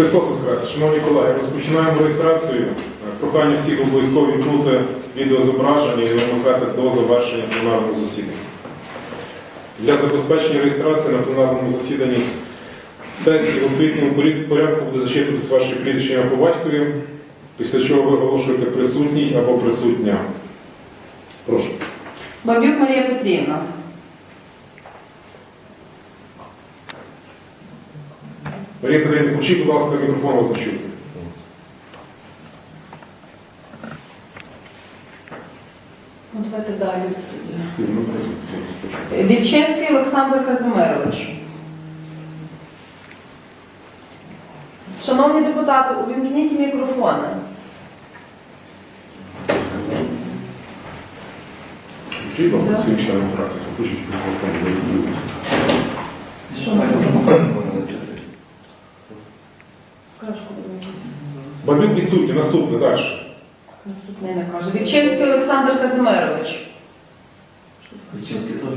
Христос Воскрес! Шановні колеги, розпочинаємо реєстрацію. Прохання всіх обов'язково вімкнути відеозображення і вимикати до завершення пленарного засідання. Для забезпечення реєстрації на пленарному засіданні сесії у квітному порядку буде зачитуватись ваше прізвище ім'я по батькові, після чого ви оголошуєте присутній або присутня. Прошу. Бабюк Марія Петрівна. Марія Петрівна, включіть, будь ласка, мікрофон вас не чути. Ну, давайте далі. Вільчинський Олександр Казимирович. Шановні депутати, увімкніть мікрофони. Включіть, будь ласка, всім членам фракції, включіть мікрофон. Що ми робимо? Скажеш, коли ми Бабюк відсутній, наступне далі. наступний не каже. Вільчинський Олександр Казимирович. Личинский тоже.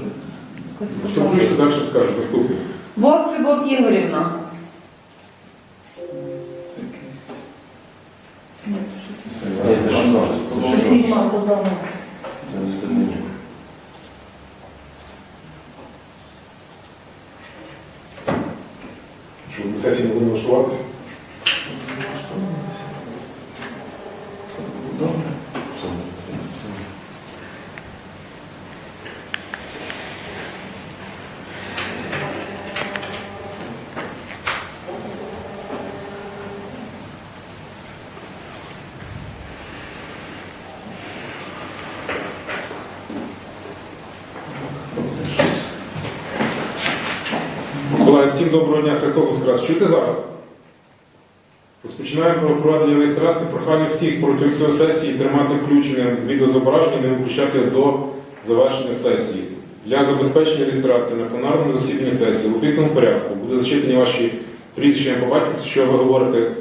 Хто включиться, далі скаже, наступне. Вовк Любов Ігорівна. Ні, то щось не Нет, это же множество. Щось мало додому. Это не нужно. Що на сесії не будемо влаштуватися? Добре. Колеги, всім доброго дня, Христос Воскрес. Чуєте зараз? Розпочинаємо про проведення реєстрації. Прохання всіх протягом сесії тримати включене відеозображення не виключати до завершення сесії. Для забезпечення реєстрації на пленарному засіданні сесії в об'єктному порядку буде зачитані ваші прізвища по батьківці, що ви говорите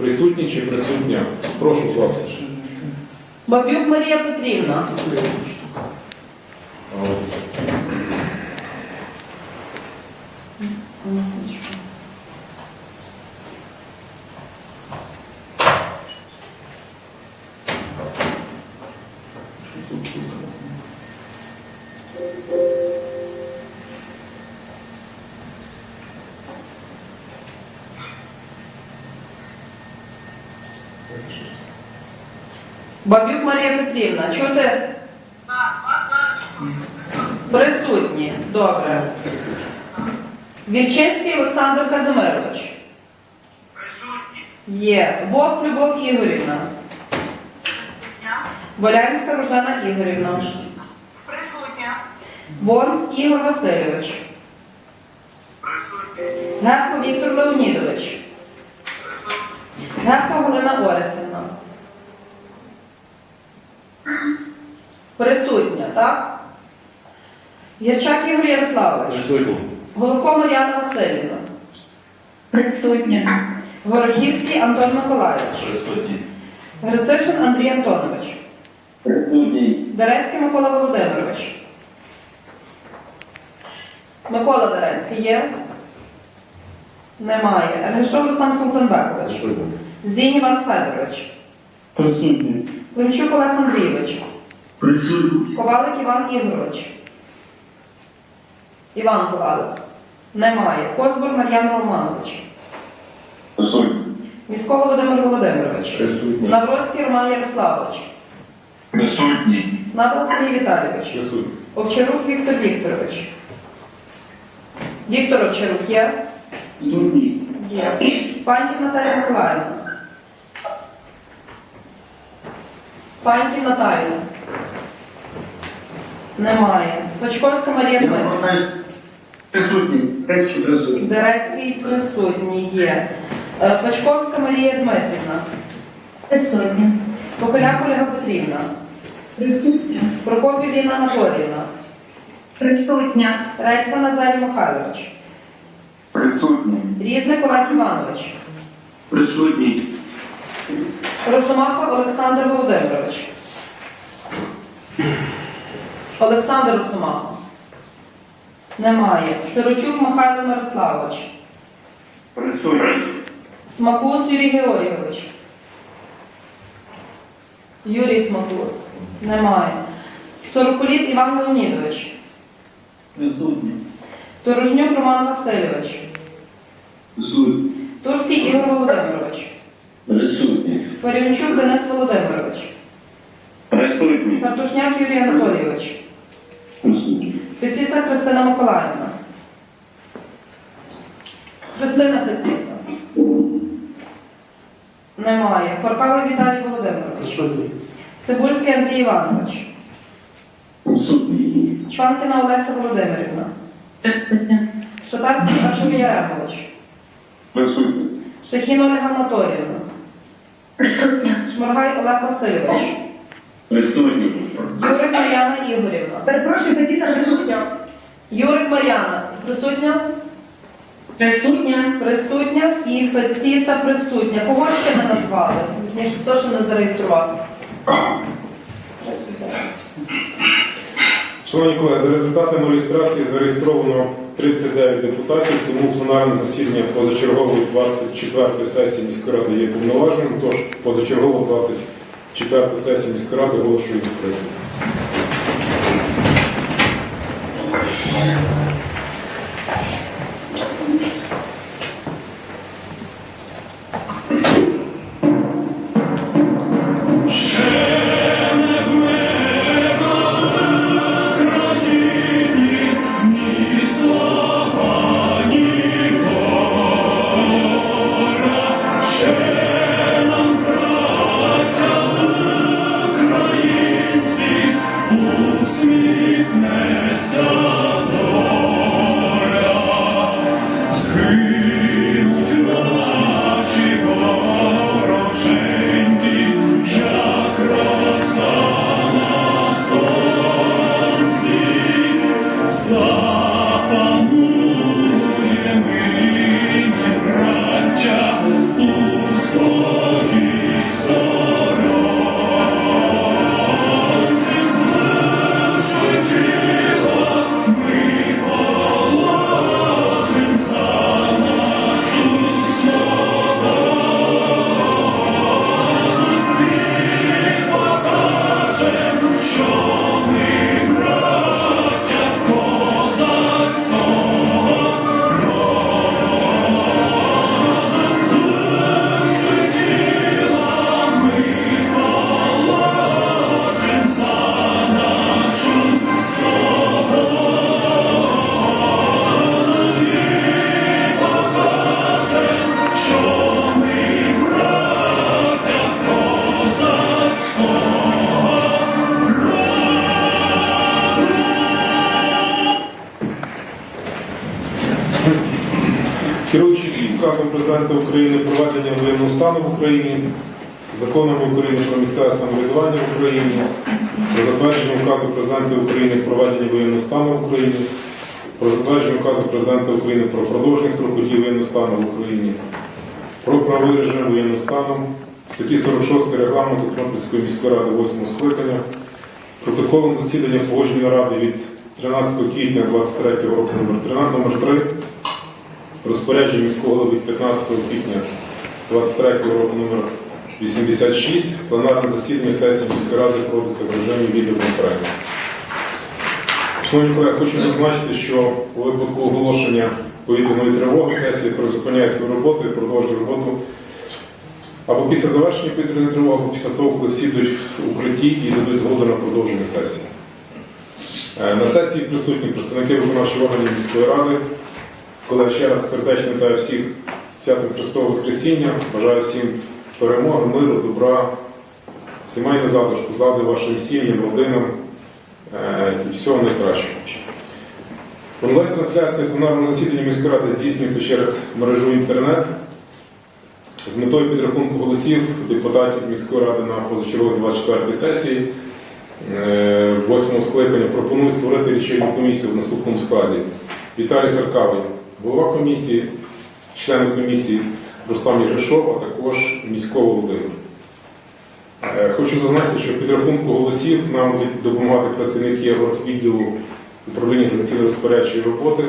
присутні чи присутня. Прошу, будь ласка. Бабюк Марія Петрівна. Бабюк Марія Петрівна, чути? Присутні. Добре. Вільчинський Олександр Казимирович. Присутні. Є. Вовк Любов Ігорівна. Волянська Рожана Ігорівна. Присутня. Вонс Ігор Васильович. Присутні. Герко Віктор Леонідович. Герко Галина Орестівна. Присутня, так? Гірчак Ігор Ярославович. Присутні. Головко Мар'яна Васильівна. Присутня. Горохівський Антон Миколайович. Присутні. Грицишин Андрій Антонович. Присутні. Дерецький Микола Володимирович. Микола Дерецький є? Немає. Ергешов Рустам Султанбекович. Присутні. Зінь Іван Федорович. Присутні. Климчук Олег Андрійович. Присутні. Ковалик Іван Ігорович. Іван Ковалик. Немає. Козбур Мар'ян Романович. Присутні. Місько Володимир Володимирович. Присутні. Навроцький Роман Ярославович. Присутні. Надал Сергій Віталійович. Присутні. Овчарук Віктор Вікторович. Віктор Овчарук є? Є. Паньків Наталія Миколаївна. Паньків Наталія. Немає. Пачковська Марія Дмитрівна. Присутні. Присутні. Присутні. Дерецький присутній є. Е, Марія Дмитрівна. Присутня. Поколяк Ольга Петрівна. Присутня. Прокопів Інна Анатоліївна. Присутня. Редько Назарій Михайлович. Присутні. Різник Олег Іванович. Присутні. Росомаха Олександр Володимирович. Олександр Росомаха. Немає. Сирочук Михайло Мирославович. Присутні. Смакус Юрій Георгійович. Юрій Смакус. Немає. Сороколіт Іван Леонідович. Присутній. Торожнюк Роман Васильович. Присутній. Турський Ігор Володимирович. Присутній. Паріончук Денис Володимирович. Присутній. Картушняк Юрій Анатолійович. Присутній. Феціця Христина Миколаївна. Христина Феціця. Немає. Хоркавий Віталій Володимирович. Присутній. Цибульський Андрій Іванович. Присутній. Чванкіна Олеся Володимирівна. Присутня. Шатарський Артем Яремович. Присутній. Шехін Ольга Анатоліївна. Присутня. Шморгай Олег Васильович. Присутній. Юрик Мар'яна Ігорівна. Перепрошую, Петіна присутня. Юрик Мар'яна. Присутня? Присутня. Присутня і Феціця присутня. Кого ще не назвали? Ніж хто ще не зареєструвався? Шановні колеги, за результатами реєстрації зареєстровано 39 депутатів, тому пленарне засідання позачергової 24 сесії міської ради є повноваженим, тож позачергову 24 сесію міської ради оголошую відкритою. Керуючись указом президента України про введення воєнного стану в Україні, законами України про місцеве самоврядування в Україні, про затвердження указу президента України про введення воєнного стану в Україні, про затвердження указу президента України про продовження строку дії воєнного стану в Україні, про правовий режим воєнного стану, статті 46 регламенту Тернопільської міської ради 8 скликання, протоколом засідання погодження ради від 13 квітня 23 року номер 13 номер 3 розпорядження міського голови 15 квітня 23 року номер 86 пленарне засідання сесії міської ради проводиться в режимі відеоконференції. Шановні колеги, хочу зазначити, що у випадку оголошення повітряної тривоги сесія призупиняє свою роботу і продовжує роботу або після завершення повітряної тривоги, або після того, коли всі йдуть в укритті і дадуть згоду на продовження сесії. Е, На сесії присутні представники виконавчих органів міської ради. Коли ще раз сердечно вітаю всіх святом Христового Воскресіння, бажаю всім перемоги, миру, добра, сімейного затишку, злади вашим сім'ям, родинам е, і всього найкращого. Онлайн-трансляція пленарного засідання міської ради здійснюється через мережу інтернет з метою підрахунку голосів депутатів міської ради на позачерговій 24 сесії. Е, Восьмого скликання пропоную створити лічильну комісію в наступному складі. Віталій Харкавий, голова комісії, члени комісії Рустам Єришов, а також міського Володимир. Е, Хочу зазначити, що підрахунку голосів нам будуть допомагати працівники відділу управління організаційно розпорядчої роботи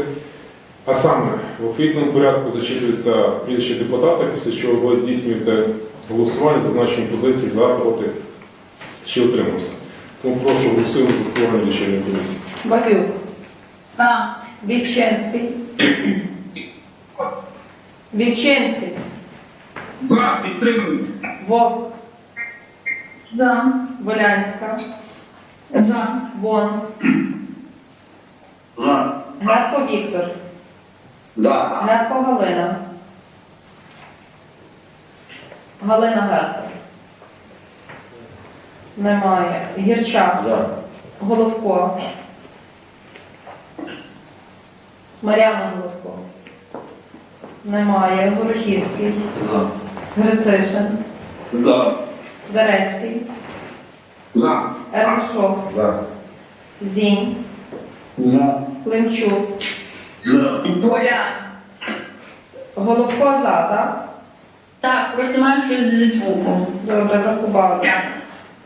А саме, в квітному порядку зачитується прізвище депутата, після чого ви здійснюєте голосування за зазначені позиції за, проти чи утримався. Тому прошу голосуємо за створення лічильної комісії. Бабюк, За. Вівчинський, Вівчинський, За. Підтримую. Вовк, За. Волянська, За. Вонс, За. Герко Віктор, Да. Герко Галина, Галина Герко. Немає. Гірчак, За. Головко. Мар'яна Головко. Немає. Горохівський, За. Грицишин, За. Дерецький, За. Ермашов, За. Зінь, За. Климчук. За. Доля. Головко за, так? Так, просто маєш щось зі звуком. Добре, врахували.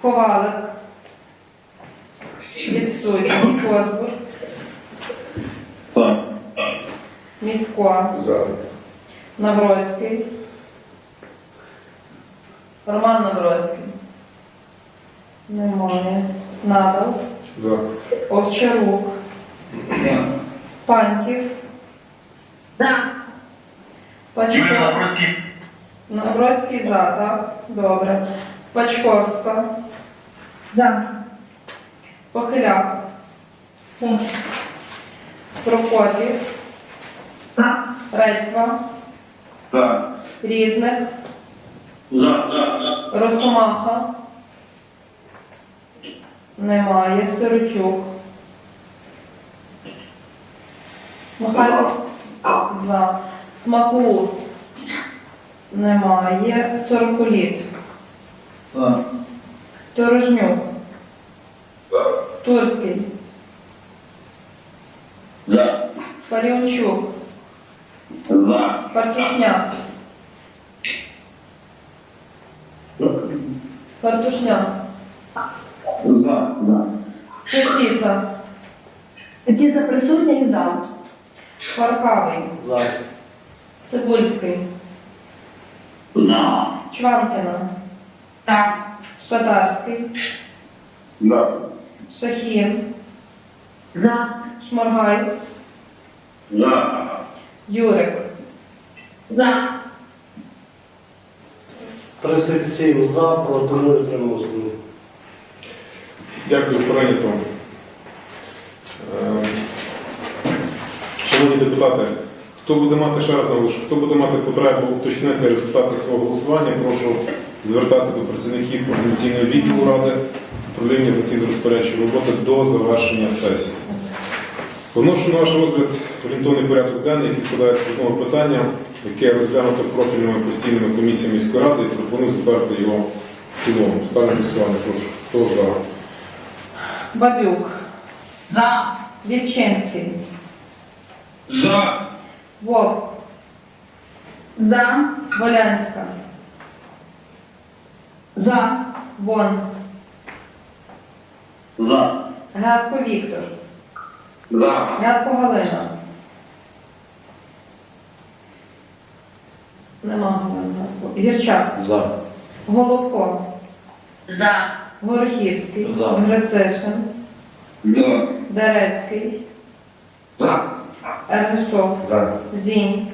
Ковалик. Відсутній. Козбур. За. Місько. За. Навроцький. Роман Навроцький. Немає. Надал. За. Овчарук. Паньків. За. Пачко. Навроцький за, так? Добре. Пачковська. За. Похиляк. Прокопів. За. Редька. Різник. За. За. Росомаха. Немає. Сирочук. Михайло за. Смакулус. Немає. Сорокуліт. За. Торожнюк. Турський. За. Паріончук. За. Партушняк. Партушняк. За. За. Пеціца. Діти присутні і за. Харкавий. За. Цибульський. За. Чванкіна. Так. Шатарський. За. Шахін. За. Шморгай. За. Юрик. За. 37 за, проти 0 утрималось. Дякую, прийнято. Е, Шановні депутати, хто буде мати ще раз наголошу, хто буде мати потребу уточнити результати свого голосування, прошу звертатися до працівників організаційного відділу ради управління організаційно-розпорядчої роботи до завершення сесії. Поношу на ваш розгляд орієнтовний порядок денний, який складається з одного питання, яке розглянуто профільними постійними комісіями міської ради і пропоную затвердити його в цілому. Ставлю голосування, прошу. Хто за? Бабюк. За. Вільчинський. За. Вовк. За. Волянська. За. Вонс. За. Гевко Віктор. За. Гевко Галина. Нема Галини Гірчак. За. Головко. За. Горохівський. За. Грицишин. За. Дерецький. За. Ермішов. За. Зінь.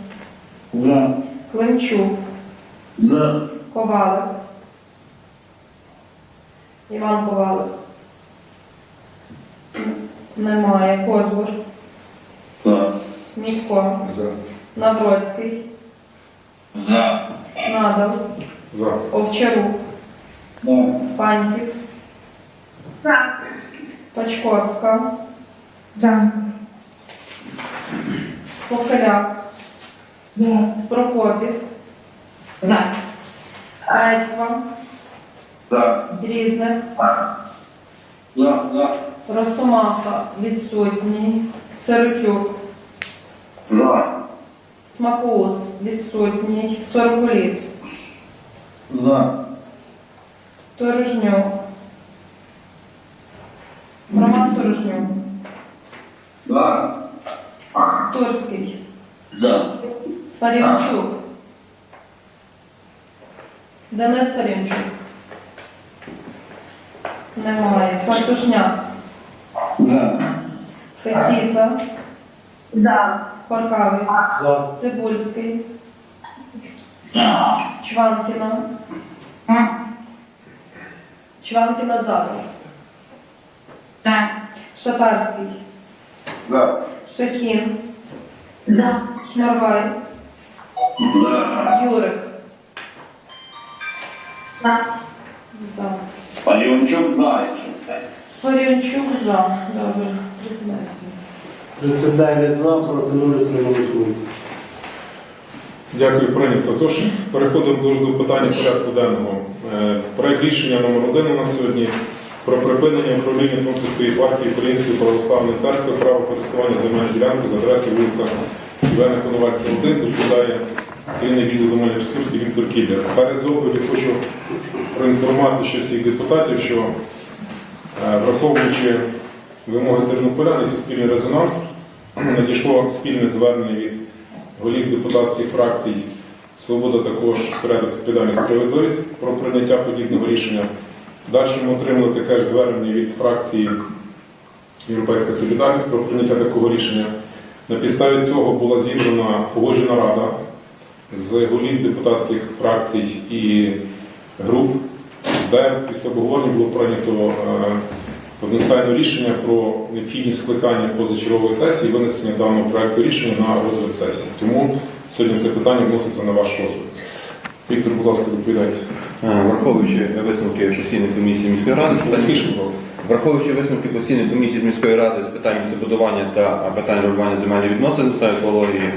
За. Климчук. За. Ковалик. Іван Ковалик. Немає. Козбур. За. Місько. За. Навроцький. За. Надал. За. Овчарук. За. Паньків. За. Пачковська. За. Похиляк. За. Прокопів. За. Редька. За. Різник. За. За. Росомаха. Відсутній. Сиротюк. За. Смакус. Відсутній. Сорокуліт. За. Торожнюк. Роман Торожнюк. За. Турський. За. Фаріончук. Денис Фаріончук. Немає. Фартушняк. За. Пеціца. За. Хоркавий. За. Цибульський. За. Чванкіна. Чванкіна за. За. Шатарський. За. Шехін. За. Шмаргай. За. Юрик. За. За. Паліончук за. Фаріончук за. Добре. 39. 39 за, проти 0 утримались 0. Дякую, прийнято. Тож переходимо до питання порядку денного. Е, Проект рішення номер один у нас сьогодні про припинення управління Томської партії Української православної церкви право користування земельною ділянкою за адресою вулиця Івана Коновальця 1, відповідає керівник відділу земельних ресурсів Віктор Кіллер. Перед доповіді хочу проінформувати ще всіх депутатів, що е, враховуючи вимоги тернополян і суспільний резонанс, надійшло спільне звернення від голів депутатських фракцій Свобода також порядок відповідальність справедливість про прийняття подібного рішення. Далі ми отримали таке ж звернення від фракції Європейська Солідарність про прийняття такого рішення. На підставі цього була зібрана погоджена рада з голів депутатських фракцій і груп, де після обговорення було прийнято е, одностайне рішення про необхідність скликання позачергової сесії, і винесення даного проекту рішення на розгляд сесії. Тому сьогодні це питання вноситься на ваш розгляд. Віктор, будь ласка, доповідайте. Враховуючи висновки постійної комісії міської ради, Тихіше, будь ласка. враховуючи висновки постійної комісії з міської ради з питань містобудування та питань регулювання земельних відносин та екології,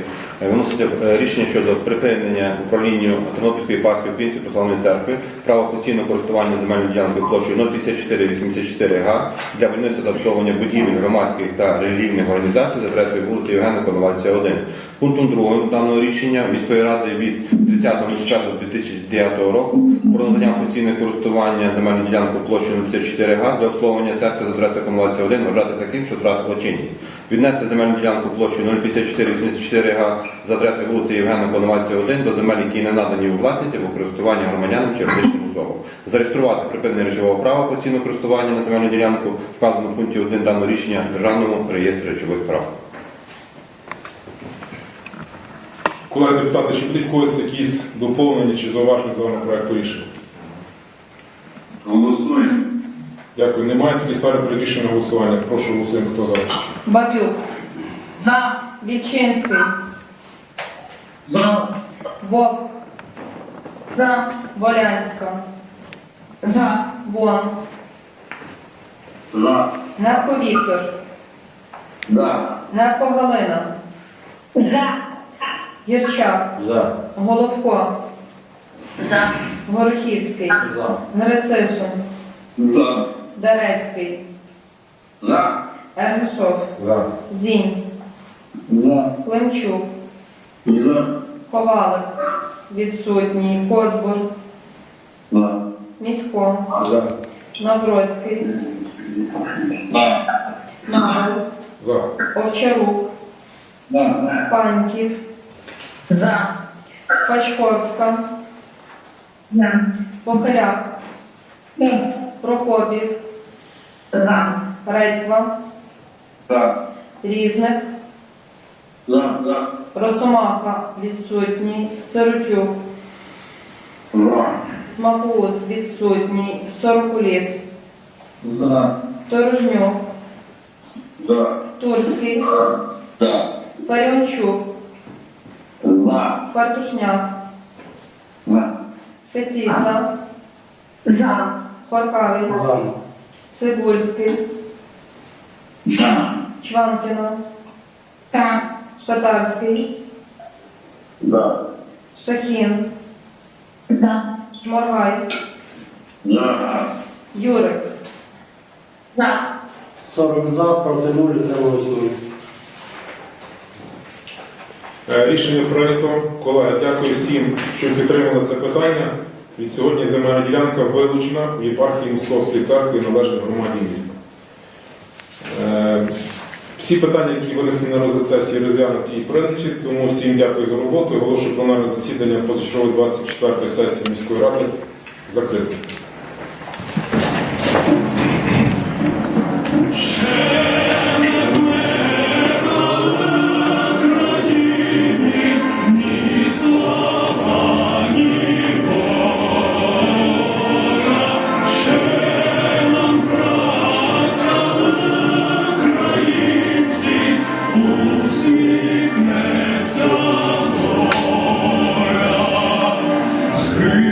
виноситься е, рішення щодо припинення управлінню Тернопільської партії Української православної церкви право постійного користування земельною ділянкою площею 05484 га для будівництва та обслуговування будівель громадських та релігійних організацій за адресою вулиці Євгена Коновальця 1. Пунктом 2 даного рішення міської ради від 30.04.2009 року про надання постійне користування земельною ділянкою площею 54 га для обслуговування церкви за адресою Коновальця 1 вважати таким, що втратила чинність. Віднести земельну ділянку площею 05484 га за адресою вулиці Євгена Коновальця 1 до земель, які не надані у власність або користування громадянам чи юридичним особам. Зареєструвати припинення речового права постійного користування на земельну ділянку, вказано в пункті 1 даного рішення Державному реєстрі речових прав. Колеги депутати, чи будуть в когось якісь доповнення чи зауваження до даного проекту рішення? Голосуємо. Дякую. Немає тоді ставлю перед голосування. Прошу голосуємо, хто за. Бабюк. За. Вільчинський. За. Вовк. За. Волянська. За. Вонс. За. Гевко Віктор. За. Гевко Галина. За. Гірчак. За. Головко. За. Горохівський. За. Грицишин. За. Дерецький. За. Ергішов. За. Зінь. За. Климчук. За. Ковалик. Відсутній. Козбур. За. Місько. За. Навроцький. За. Нагл. За. Овчарук. За. Паньків. За. Пачковська. За. Похиляк. За. Прокопів. За. Редьква. За. Різник. За. За. Росомаха. Відсутній. Сиротюк. За. Смакус. Відсутній. Сорокуліт. За. Торожнюк. За. Турський. За. Фаріончук. За. Фартушняк. За. Пеціца. За. Хоркавий. За. Цибульський. За. Чванкіна. За. Шатарський. За. Шахін. За. Шморгай. За. Юрик. За. 40 за, проти 0 утримались 0. Е, Рішення прийнято. Колеги, дякую всім, що підтримали це питання. Від сьогодні земельна ділянка вилучена в єпархії Московської церкви і належить громаді міста. Е, Всі питання, які винесені на розгляд сесії, розглянуті і прийняті. Тому всім дякую за роботу. Оголошую пленарне засідання позачергової 24-ї сесії міської ради закритим. Всім